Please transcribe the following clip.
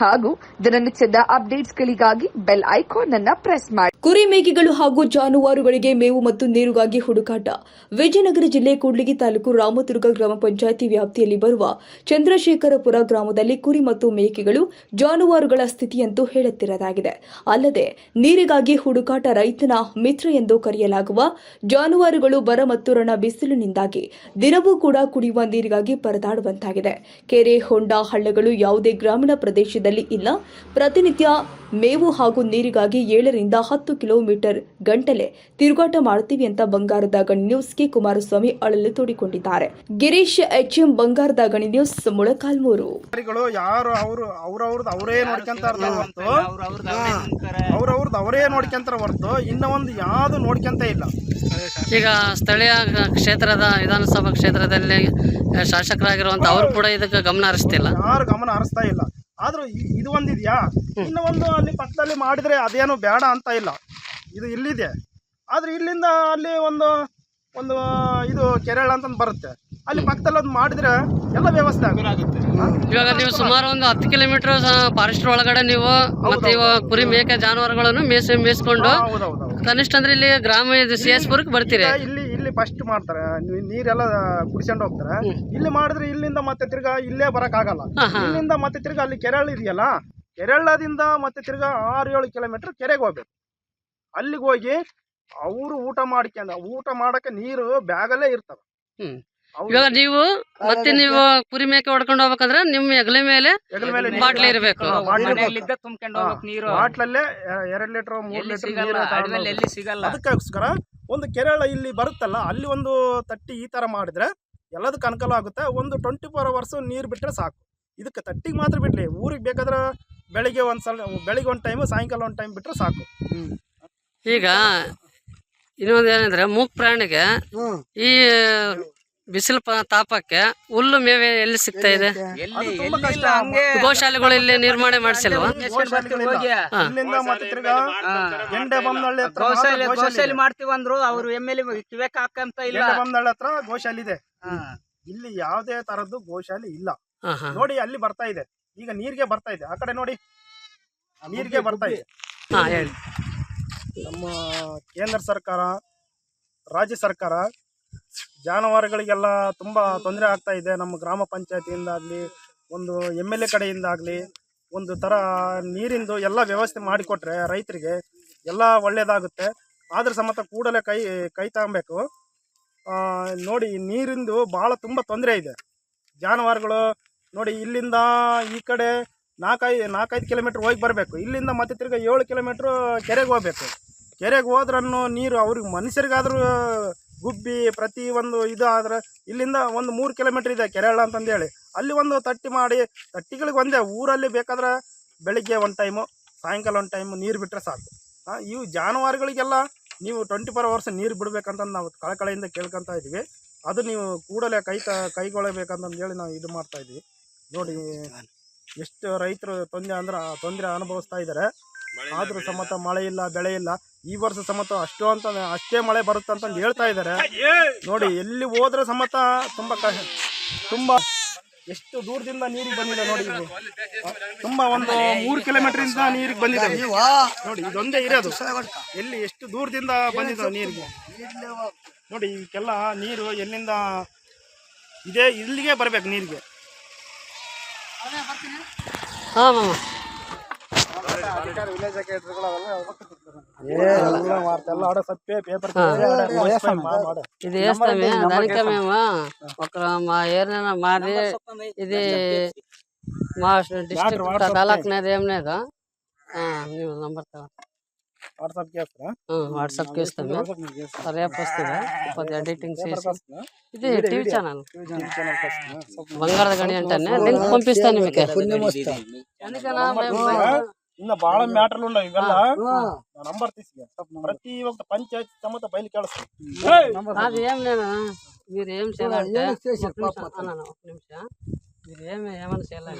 ಹಾಗೂ ದಿನನಿತ್ಯದ ಅಪ್ಡೇಟ್ಸ್ಗಳಿಗಾಗಿ ಬೆಲ್ ಐಕಾನ್ ಅನ್ನು ಪ್ರೆಸ್ ಮಾಡಿ. ಕುರಿ ಮೇಕೆಗಳು ಹಾಗೂ ಜಾನುವಾರುಗಳಿಗೆ ಮೇವು ಮತ್ತು ನೀರುಗಾಗಿ ಹುಡುಕಾಟ. ವಿಜಯನಗರ ಜಿಲ್ಲೆ ಕೂಡ್ಲಿಗಿ ತಾಲೂಕು ರಾಮದುರ್ಗ ಗ್ರಾಮ ಪಂಚಾಯಿತಿ ವ್ಯಾಪ್ತಿಯಲ್ಲಿ ಬರುವ ಚಂದ್ರಶೇಖರಪುರ ಗ್ರಾಮದಲ್ಲಿ ಕುರಿ ಮತ್ತು ಮೇಕೆಗಳು ಜಾನುವಾರುಗಳ ಸ್ಥಿತಿಯಂತೂ ಹೇಳುತ್ತಿರದಾಗಿದೆ ಅಲ್ಲದೆ ನೀರಿಗಾಗಿ ಹುಡುಕಾಟ ರೈತನ ಮಿತ್ರ ಎಂದು ಕರೆಯಲಾಗುವ ಜಾನುವಾರುಗಳು ಬರ ಮತ್ತು ರಣ ಬಿಸಿಲಿನಿಂದಾಗಿ ದಿನವೂ ಕೂಡ ಕುಡಿಯುವ ನೀರಿಗಾಗಿ ಪರದಾಡುವಂತಾಗಿದೆ. ಕೆರೆ, ಹೊಂಡ, ಹಳ್ಳಗಳು ಯಾವುದೇ ಗ್ರಾಮೀಣ ಪ್ರದೇಶದಲ್ಲಿ ಇಲ್ಲ. ಪ್ರತಿನಿತ್ಯ ಮೇವು ಹಾಗೂ ನೀರಿಗಾಗಿ ಏಳರಿಂದ ಹತ್ತು ಕಿಲೋಮೀಟರ್ ಗಂಟಲೆ ತಿರುಗಾಟ ಮಾಡ್ತೀವಿ ಅಂತ ಬಂಗಾರದ ಗಣಿ ನ್ಯೂಸ್ಗೆ ಕುಮಾರಸ್ವಾಮಿ ಅಳಲು ತೋಡಿಕೊಂಡಿದ್ದಾರೆ. ಗಿರೀಶ್ ಎಚ್ಎಂ ಬಂಗಾರದ ಗಣಿ ನ್ಯೂಸ್ ಮೊಳಕಾಲ್ಮೂರು ಯಾರು ಅವರು ಅವ್ರವ್ರದ್ದು ಅವರೇ ನೋಡ್ಕೊಂತಾರ ಹೊರತು. ಅವ್ರವ್ರದ್ದು ಅವರೇ ನೋಡ್ಕೊಂತಾರ. ಹೊರತು. ಇನ್ನ ಒಂದು ಯಾವ್ದು ನೋಡ್ಕೊಂತ ಇಲ್ಲ. ಈಗ ಸ್ಥಳೀಯ ಕ್ಷೇತ್ರದ ವಿಧಾನಸಭಾ ಕ್ಷೇತ್ರದಲ್ಲಿ ಶಾಸಕರಾಗಿರುವಂತ ಅವರು ಕೂಡ ಇದಕ್ಕೆ ಗಮನ ಹರಿಸ್ತಿಲ್ಲ. ಯಾರು ಗಮನ ಹರಿಸ್ತಾ ಇಲ್ಲ. ಆದ್ರೂ ಇದು ಒಂದಿದೆಯಾ? ಇನ್ನು ಒಂದು ಅಲ್ಲಿ ಪಕ್ಕದಲ್ಲಿ ಮಾಡಿದ್ರೆ ಅದೇನು ಬೇಡ ಅಂತ ಇಲ್ಲ. ಇದು ಇಲ್ಲಿದೆ. ಆದ್ರೆ ಇಲ್ಲಿಂದ ಅಲ್ಲಿ ಒಂದು ಒಂದು ಇದು ಕೆರೆಳ ಅಂತ ಬರುತ್ತೆ. ಅಲ್ಲಿ ಪಕ್ಕದಲ್ಲಿ ಒಂದು ಮಾಡಿದ್ರೆ ಎಲ್ಲ ವ್ಯವಸ್ಥೆ ಆಗುತ್ತೆ. ಇವಾಗ ನೀವು ಸುಮಾರು ಒಂದು ಹತ್ತು ಕಿಲೋಮೀಟರ್ ಫಾರೆಸ್ಟ್ ಒಳಗಡೆ ನೀವು ಮತ್ತೆ ಇವ ಕುರಿ ಮೇಕೆ ಜಾನುವಾರುಗಳನ್ನು ಮೇಯಿಸಿ ಮೇಸ್ಕೊಂಡು ಹೌದೌದು ಕನಿಷ್ಠ ಅಂದ್ರೆ ಇಲ್ಲಿ ಗ್ರಾಮ ಸಿ ಎಸ್ ಪುರಕ್ಕೆ ಬರ್ತೀರಿ ಇಲ್ಲಿ ಇಲ್ಲಿ ಫಸ್ಟ್ ಮಾಡ್ತಾರೆ. ನೀ- ನೀರೆಲ್ಲ ಕುಡಿಸ್ಕೊಂಡು ಹೋಗ್ತಾರೆ. ಇಲ್ಲಿ ಮಾಡಿದ್ರೆ ಇಲ್ಲಿಂದ ಮತ್ತೆ ತಿರ್ಗಾ ಇಲ್ಲೇ ಬರಕ್ಕಾಗಲ್ಲ. ಇಲ್ಲಿಂದ ಮತ್ತೆ ತಿರ್ಗಾ ಅಲ್ಲಿ ಕೆರಳ ಇದೆಯಲ್ಲ ಕೆರಳದಿಂದ ಮತ್ತೆ ತಿರ್ಗಾ ಆರು ಏಳು ಕಿಲೋಮೀಟರ್ ಕೆರೆಗೆ ಹೋಗ್ಬೇಕು. ಅಲ್ಲಿಗೆ ಹೋಗಿ ಅವರು ಊಟ ಮಾಡ್ಕೊಂಡ ಊಟ ಮಾಡಕ್ಕೆ ನೀರು ಬ್ಯಾಗಲ್ಲೇ ಇರ್ತವೆ. ಹ್ಮ್. ಅವ್ರು ಇವಾಗ ನೀವು ಮತ್ತೆ ನೀವು ಕುರಿ ಮೇಕೆ ಹೊಡ್ಕೊಂಡು ಹೋಗ್ಬೇಕಂದ್ರೆ ನಿಮ್ಮ ಹೆಗಲ ಮೇಲೆ ಹೆಗಲ ಮೇಲೆ ನೀರು ಬಾಟ್ಲಿ ಇರಬೇಕು. ಹಾ, ಬಾಟ್ಲಿ ಇರ್ಬೇಕು. ಮನೆಯಲ್ಲಿದ್ದ ತುಂಬ್ಕೊಂಡು ಹೋಗ್ಬೇಕು ನೀರು. ಬಾಟ್ಲಲ್ಲೇ ಎ- ಎರಡ್ ಲೀಟರ್ ಮೂರ್ ಎಲ್ಲಿ ಲೀಟರ್ ಸಿಗಲ್ಲ ನೀರು ಅಡವಿಯಲ್ಲಿ ಎಲ್ಲಿ ಸಿಗಲ್ಲ. ಅದಕ್ಕೋಸ್ಕರ ಒಂದು ಕೆರೆ ಇಲ್ಲಿ ಬರುತ್ತಲ್ಲ ಅಲ್ಲಿ ಒಂದು ತಟ್ಟಿ ಈ ತರ ಮಾಡಿದ್ರೆ ಎಲ್ಲದಕ್ಕೆ ಅನುಕೂಲ ಆಗುತ್ತೆ. ಒಂದು ಟ್ವೆಂಟಿ ಫೋರ್ ಅವರ್ಸ್ ನೀರು ಬಿಟ್ಟರೆ ಸಾಕು. ಇದಕ್ಕೆ ತಟ್ಟಿಗೆ ಮಾತ್ರ ಬಿಡ್ಲಿ. ಊರಿಗೆ ಬೇಕಾದ್ರೆ ಬೆಳಿಗ್ಗೆ ಒಂದು ಸಲ ಬೆಳಿಗ್ಗೆ ಒಂದು ಟೈಮು ಸಾಯಂಕಾಲ ಒಂದು ಟೈಮ್ ಬಿಟ್ಟರೆ ಸಾಕು. ಈಗ ಇನ್ನೊಂದು ಏನಂದ್ರೆ ಮೂಕ್ ಪ್ರಾಣಿಗೆ ಈ ಬಿಸಿಲು ಪ- ತಾಪಕ್ಕೆ ಹುಲ್ಲು ಮೇವೆ ಎಲ್ಲಿ ಸಿಗ್ತಾ ಇದೆ ಎಲ್ಲಿ ತುಂಬಾ ಕಷ್ಟ. ಇಲ್ಲ ಹಂಗೆ ಗೋಶಾಲೆಗಳು ಇಲ್ಲಿ ನಿರ್ಮಾಣ ಮಾಡಿಸಿಲ್ವಾ. ಹಾ. ಇಲ್ಲಿಂದ ಮತ್ತೆ ತಿರ್ಗಾ. ಗೆಂಡೆ ಬೊಮ್ಮನಹಳ್ಳಿ ಹತ್ರ ಗೋಶಾಲೆ ಮಾತ್ರ ಗೋಶಾಲೆ ಗೋಶಾಲೆ ಇದೆ. ಮಾಡ್ತೀವಂದ್ರು ಅವ್ರು ಎಂ ಎಲ್ ಹಾಕಂತ ಇಲ್ಲ ಗೆಂಡೆ ಬೊಮ್ಮನಹಳ್ಳಿ ಹತ್ರ ಗೋಶಾಲೆ ಇದೆ ಹಾ. ಇಲ್ಲಿ ಯಾವುದೇ ತರದ್ದು ಗೋಶಾಲೆ ಇಲ್ಲ ಹಾ ಹಾ ನೋಡಿ ಅಲ್ಲಿ ಬರ್ತಾ ಇದೆ ಈಗ ನೀರಿಗೆ ಬರ್ತಾ ಇದೆ ಆ ಕಡೆ ನೋಡಿ ನೀರಿಗೆ ಬರ್ತಾ ಇದೆ ಹಾ ಹೇಳಿ ನಮ್ಮ ಕೇಂದ್ರ ಸರ್ಕಾರ ರಾಜ್ಯ ಸರ್ಕಾರ ಜಾನುವಾರುಗಳಿಗೆಲ್ಲ ತುಂಬ ತೊಂದರೆ ಆಗ್ತಾ ಇದೆ. ನಮ್ಮ ಗ್ರಾಮ ಪಂಚಾಯತಿಯಿಂದ ಆಗಲಿ, ಒಂದು ಎಂ ಎಲ್ ಎ ಕಡೆಯಿಂದ ಆಗಲಿ, ಒಂದು ಥರ ನೀರಿಂದು ಎಲ್ಲ ವ್ಯವಸ್ಥೆ ಮಾಡಿಕೊಟ್ರೆ ರೈತರಿಗೆ ಎಲ್ಲ ಒಳ್ಳೆಯದಾಗುತ್ತೆ ಆದ್ರೆ ಸಮೇತ ಕೂಡಲೇ ಕೈ ಕೈ ತಗೊಬೇಕು. ನೋಡಿ, ನೀರಿಂದು ಭಾಳ ತುಂಬ ತೊಂದರೆ ಇದೆ. ಜಾನುವಾರುಗಳು, ನೋಡಿ, ಇಲ್ಲಿಂದ ಈ ಕಡೆ ನಾಲ್ಕೈದು ನಾಲ್ಕೈದು ಕಿಲೋಮೀಟ್ರ್ ಹೋಗಿ ಬರಬೇಕು. ಇಲ್ಲಿಂದ ಮತ್ತೆ ತಿರ್ಗಿ ಏಳು ಕಿಲೋಮೀಟ್ರ್ ಕೆರೆಗೆ ಹೋಗ್ಬೇಕು. ಕೆರೆಗೆ ಹೋದ್ರನ್ನು ನೀರು ಅವ್ರಿಗೆ ಮನುಷ್ಯರಿಗಾದ್ರೂ ಗುಬ್ಬಿ, ಪ್ರತಿ ಒಂದು ಇದು ಆದ್ರೆ ಇಲ್ಲಿಂದ ಒಂದು ಮೂರು ಕಿಲೋಮೀಟ್ರ್ ಇದೆ ಕೆರೆಳ ಅಂತಂದೇಳಿ. ಅಲ್ಲಿ ಒಂದು ತಟ್ಟಿ ಮಾಡಿ, ತಟ್ಟಿಗಳಿಗೆ ಒಂದೇ ಊರಲ್ಲಿ ಬೇಕಾದ್ರೆ ಬೆಳಿಗ್ಗೆ ಒಂದು ಟೈಮು ಸಾಯಂಕಾಲ ಒಂದು ಟೈಮು ನೀರು ಬಿಟ್ಟರೆ ಸಾಕು. ಈ ಇವು ಜಾನುವಾರುಗಳಿಗೆಲ್ಲ ನೀವು ಟ್ವೆಂಟಿ ಫೋರ್ ಅವರ್ಸ್ ನೀರು ಬಿಡಬೇಕಂತ ನಾವು ಕಳಕಳೆಯಿಂದ ಕೇಳ್ಕೊತಾ ಇದ್ದೀವಿ. ಅದು ನೀವು ಕೂಡಲೇ ಕೈ ಕೈಗೊಳ್ಳಬೇಕಂತಂದೇಳಿ ನಾವು ಇದು ಮಾಡ್ತಾ ಇದ್ದೀವಿ. ನೋಡಿ, ಎಷ್ಟು ರೈತರು ತೊಂದರೆ ಅಂದ್ರೆ ತೊಂದರೆ ಅನುಭವಿಸ್ತಾ ಇದ್ದಾರೆ. ಆದರೂ ಸಮತ ಮಳೆ ಇಲ್ಲ, ಬೆಳೆ ಇಲ್ಲ. ಈ ವರ್ಷ ಸಮತ ಅಷ್ಟು ಅಂತ ಅಷ್ಟೇ ಮಳೆ ಬರುತ್ತೆ ಅಂತಂದು ಹೇಳ್ತಾ ಇದ್ದಾರೆ ನೋಡಿ, ಎಲ್ಲಿ ಹೋದ್ರೆ ಸಮತ ತುಂಬ ಕ ತುಂಬ ಎಷ್ಟು ದೂರದಿಂದ ನೀರಿಗೆ ಬಂದಿದೆ ನೋಡಿ ಇದು ತುಂಬಾ ಒಂದು ಮೂರು ಇಂದ ನೀರಿಗೆ ಬಂದಿದೆ. ನೋಡಿ, ಇದೊಂದೇ ಇರೋದು. ಎಲ್ಲಿ ಎಷ್ಟು ದೂರದಿಂದ ಬಂದಿದೆ ನೀರಿಗೆ. ನೋಡಿ ಇದಕ್ಕೆಲ್ಲ ನೀರು ಎಲ್ಲಿಂದ ಇದೇ, ಇಲ್ಲಿಗೆ ಬರ್ಬೇಕು ನೀರಿಗೆ. ಹಾ ఇది వేస్తామే దానికే మేము ఒక మా ఏరినా మాది ఇది మా డిస్ట్రిక్ట్ తలాక్ అనేది ఏం లేదు నంబర్ వాట్సాప్ వాట్సాప్ చేస్తాము రేపు వస్తుందా కొద్దిగా ఎడిటింగ్ చేసి ఇది టీవీ ఛానల్ బంగారు గడి అంటే నేను పంపిస్తాను మీకు ఎందుకన్నా ಇನ್ನ ಬಹಳ ಮ್ಯಾಟರ್ ಉಂಡ ಇವೆಲ್ಲ ನಂಬರ್ ತೀಸಿ ಪ್ರತಿ ಒಕ್ಕ పంచాయతీ సమత బయలు ಕೇಳಿಸ್ತು అది ఏం లేదు మీరు ఏం చేయాలంటే నిమిష చేయాలి